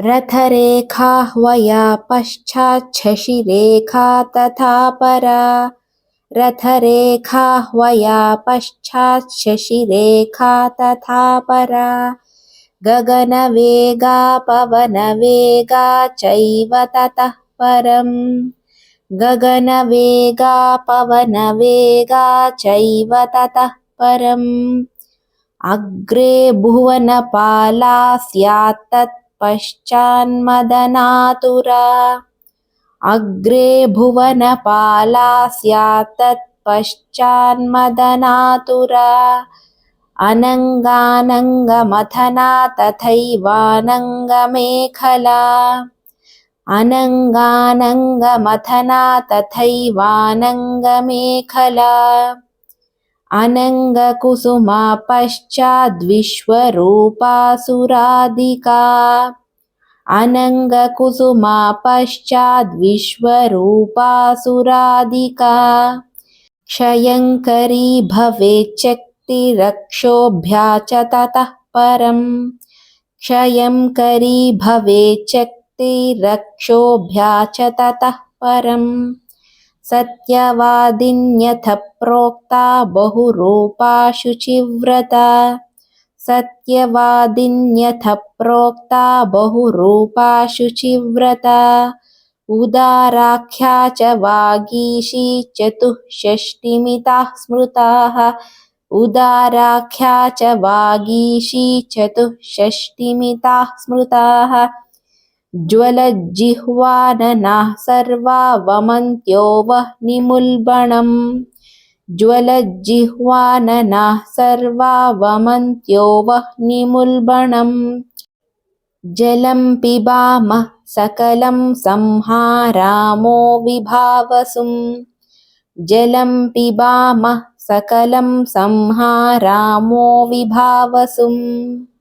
रथरेखाह्वया पश्चाच्छशिरेखा तथा परा। रथरेखाह्वया पश्चाच्छशिरेखा तथा परा। गगनवेगा पवनवेगा चैव ततः परम्। गगनवेगा पवनवेगा चैव ततः परम्। अग्रे भुवनपाला स्यात्तत्पश्चान्मदनातुरा अग्रे भुवनपाला स्यात्तत्पश्चान्मदनातुरा अनङ्गानङ्गमथना तथैवानङ्गमेखला अनङ्गानङ्गमथना तथैवानङ्गमेखला अनङ्गकुसुमा पश्चाद्विश्वरूपासुरादिका अनङ्गकुसुमा पश्चाद्विश्वरूपासुरादिका क्षयङ्करी भवेच्चक्तिरक्षोभ्या च ततः परम्। क्षयङ्करी भवेच्चक्तिरक्षोभ्या च ततः परम् सत्यवादिन्यथ प्रोक्ता बहुरूपा शुचिव्रता सत्यवादिन्यथ प्रोक्ता बहुरूपा शुचिव्रता उदाराख्या च वागीशी चतुःषष्टिमिताः स्मृताः। उदाराख्या च वागीशी चतुःषष्टिमिताः स्मृताः ज्वलज्जिह्वाननाः सर्वा वमन्त्यो वह्निमुल्बणम् ज्वलज्जिह्वाननाः सर्वा वमन्त्यो वह्निमुल्बणम् जलं पिबामः सकलं संहारामो विभावसुम्। जलं पिबामः सकलं संहारामो विभावसुम्